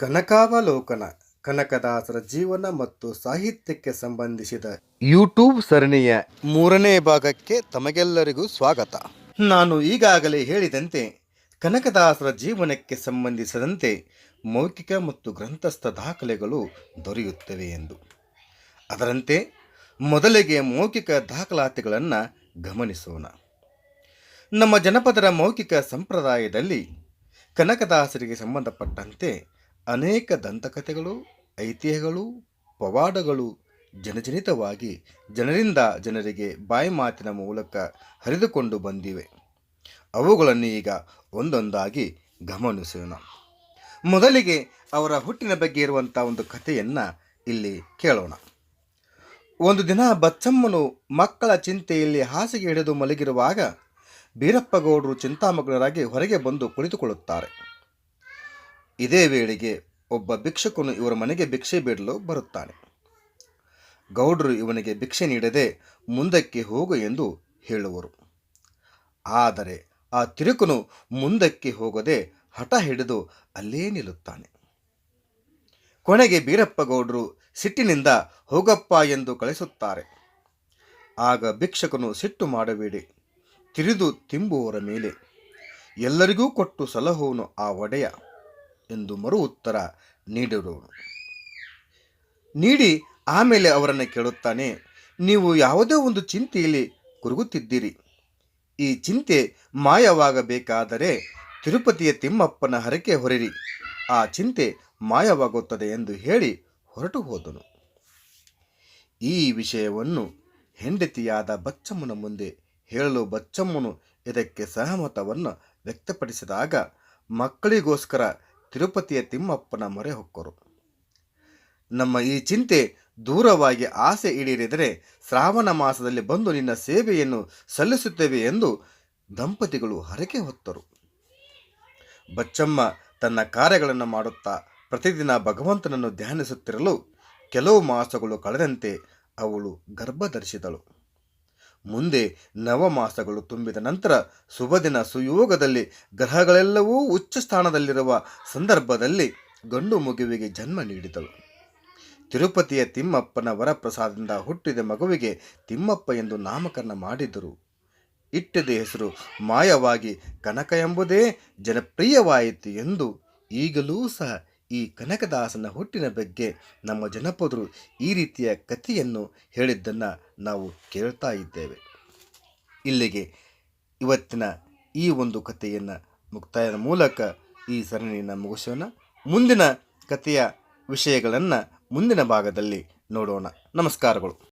ಕನಕಾವಲೋಕನ ಕನಕದಾಸರ ಜೀವನ ಮತ್ತು ಸಾಹಿತ್ಯಕ್ಕೆ ಸಂಬಂಧಿಸಿದ ಯೂಟ್ಯೂಬ್ ಸರಣಿಯ ಮೂರನೇ ಭಾಗಕ್ಕೆ ತಮಗೆಲ್ಲರಿಗೂ ಸ್ವಾಗತ. ನಾನು ಈಗಾಗಲೇ ಹೇಳಿದಂತೆ ಕನಕದಾಸರ ಜೀವನಕ್ಕೆ ಸಂಬಂಧಿಸಿದಂತೆ ಮೌಖಿಕ ಮತ್ತು ಗ್ರಂಥಸ್ಥ ದಾಖಲೆಗಳು ದೊರೆಯುತ್ತವೆ ಎಂದು. ಅದರಂತೆ ಮೊದಲಿಗೆ ಮೌಖಿಕ ದಾಖಲಾತಿಗಳನ್ನು ಗಮನಿಸೋಣ. ನಮ್ಮ ಜನಪದರ ಮೌಖಿಕ ಸಂಪ್ರದಾಯದಲ್ಲಿ ಕನಕದಾಸರಿಗೆ ಸಂಬಂಧಪಟ್ಟಂತೆ ಅನೇಕ ದಂತಕಥೆಗಳು, ಐತಿಹ್ಯಗಳು, ಪವಾಡಗಳು ಜನಜನಿತವಾಗಿ ಜನರಿಂದ ಜನರಿಗೆ ಬಾಯಿ ಮಾತಿನ ಮೂಲಕ ಹರಿದುಕೊಂಡು ಬಂದಿವೆ. ಅವುಗಳನ್ನು ಈಗ ಒಂದೊಂದಾಗಿ ಗಮನಿಸೋಣ. ಮೊದಲಿಗೆ ಅವರ ಹುಟ್ಟಿನ ಬಗ್ಗೆ ಇರುವಂಥ ಒಂದು ಕಥೆಯನ್ನು ಇಲ್ಲಿ ಕೇಳೋಣ. ಒಂದು ದಿನ ಬಚ್ಚಮ್ಮನು ಮಕ್ಕಳ ಚಿಂತೆಯಲ್ಲಿ ಹಾಸಿಗೆ ಹಿಡಿದು ಮಲಗಿರುವಾಗ ಬೀರಪ್ಪಗೌಡರು ಚಿಂತಾಮಗ್ನರಾಗಿ ಹೊರಗೆ ಬಂದು ಕುಳಿತುಕೊಳ್ಳುತ್ತಾರೆ. ಇದೇ ವೇಳೆಗೆ ಒಬ್ಬ ಭಿಕ್ಷಕನು ಇವರ ಮನೆಗೆ ಭಿಕ್ಷೆ ಬೇಡಲು ಬರುತ್ತಾನೆ. ಗೌಡರು ಇವನಿಗೆ ಭಿಕ್ಷೆ ನೀಡದೆ ಮುಂದಕ್ಕೆ ಹೋಗು ಎಂದು ಹೇಳುವರು. ಆದರೆ ಆ ತಿರುಕನು ಮುಂದಕ್ಕೆ ಹೋಗದೆ ಹಠ ಹಿಡಿದು ಅಲ್ಲೇ ನಿಲ್ಲುತ್ತಾನೆ. ಕೊನೆಗೆ ಬೀರಪ್ಪಗೌಡರು ಸಿಟ್ಟಿನಿಂದ ಹೋಗಪ್ಪ ಎಂದು ಕಳಿಸುತ್ತಾರೆ. ಆಗ ಭಿಕ್ಷಕನು ಸಿಟ್ಟು ಮಾಡಬೇಡಿ, ತಿರಿದು ತಿಂಬುವವರ ಮೇಲೆ. ಎಲ್ಲರಿಗೂ ಕೊಟ್ಟು ಸಲಹುವನು ಆ ಒಡೆಯ. ಎಂದು ಮರು ಉತ್ತರ ನೀಡಿರುವನು ನೀಡಿ ಆಮೇಲೆ ಅವರನ್ನು ಕೇಳುತ್ತಾನೆ, ನೀವು ಯಾವುದೇ ಒಂದು ಚಿಂತೆಯಲ್ಲಿ ಕುರುಗುತ್ತಿದ್ದೀರಿ. ಈ ಚಿಂತೆ ಮಾಯವಾಗಬೇಕಾದರೆ ತಿರುಪತಿಯ ತಿಮ್ಮಪ್ಪನ ಹರಕೆ ಹೊರಿರಿ. ಆ ಚಿಂತೆ ಮಾಯವಾಗುತ್ತದೆ ಎಂದು ಹೇಳಿ ಹೊರಟು ಹೋದನು. ಈ ವಿಷಯವನ್ನು ಹೆಂಡತಿಯಾದ ಬಚ್ಚಮ್ಮನ ಮುಂದೆ ಹೇಳಲು ಬಚ್ಚಮ್ಮನು ಇದಕ್ಕೆ ಸಹಮತವನ್ನು ವ್ಯಕ್ತಪಡಿಸಿದಾಗ ಮಕ್ಕಳಿಗೋಸ್ಕರ ತಿರುಪತಿಯ ತಿಮ್ಮಪ್ಪನ ಮೊರೆ ಹೊಕ್ಕರು. ನಮ್ಮ ಈ ಚಿಂತೆ ದೂರವಾಗಿ ಆಸೆ ಈಡೇರಿದರೆ ಶ್ರಾವಣ ಮಾಸದಲ್ಲಿ ಬಂದು ನಿನ್ನ ಸೇವೆಯನ್ನು ಸಲ್ಲಿಸುತ್ತೇವೆ ಎಂದು ದಂಪತಿಗಳು ಹರಕೆ ಹೊತ್ತರು. ಬಚ್ಚಮ್ಮ ತನ್ನ ಕಾರ್ಯಗಳನ್ನು ಮಾಡುತ್ತಾ ಪ್ರತಿದಿನ ಭಗವಂತನನ್ನು ಧ್ಯಾನಿಸುತ್ತಿರಲು ಕೆಲವು ಮಾಸಗಳು ಕಳೆದಂತೆ ಅವಳು ಗರ್ಭ ಧರಿಸಿದಳು ಮುಂದೆ ನವಮಾಸಗಳು ತುಂಬಿದ ನಂತರ ಶುಭದಿನ ಸುಯೋಗದಲ್ಲಿ ಗ್ರಹಗಳೆಲ್ಲವೂ ಉಚ್ಚ ಸ್ಥಾನದಲ್ಲಿರುವ ಸಂದರ್ಭದಲ್ಲಿ ಗಂಡು ಮಗುವಿಗೆ ಜನ್ಮ ನೀಡಿದಳು. ತಿರುಪತಿಯ ತಿಮ್ಮಪ್ಪನ ವರಪ್ರಸಾದದಿಂದ ಹುಟ್ಟಿದ ಮಗುವಿಗೆ ತಿಮ್ಮಪ್ಪ ಎಂದು ನಾಮಕರಣ ಮಾಡಿದರು. ಇಟ್ಟಿದ ಹೆಸರು ಮಾಯವಾಗಿ ಕನಕ ಎಂಬುದೇ ಜನಪ್ರಿಯವಾಯಿತು ಎಂದು ಈಗಲೂ ಸಹ ಈ ಕನಕದಾಸನ ಹುಟ್ಟಿನ ಬಗ್ಗೆ ನಮ್ಮ ಜನಪದರು ಈ ರೀತಿಯ ಕಥೆಯನ್ನು ಹೇಳಿದ್ದನ್ನು ನಾವು ಕೇಳ್ತಾ ಇದ್ದೇವೆ. ಇಲ್ಲಿಗೆ ಇವತ್ತಿನ ಈ ಒಂದು ಕಥೆಯನ್ನು ಮುಕ್ತಾಯದ ಮೂಲಕ ಈ ಸರಣಿಯನ್ನು ಮುಗಿಸೋಣ. ಮುಂದಿನ ಕಥೆಯ ವಿಷಯಗಳನ್ನು ಮುಂದಿನ ಭಾಗದಲ್ಲಿ ನೋಡೋಣ. ನಮಸ್ಕಾರಗಳು.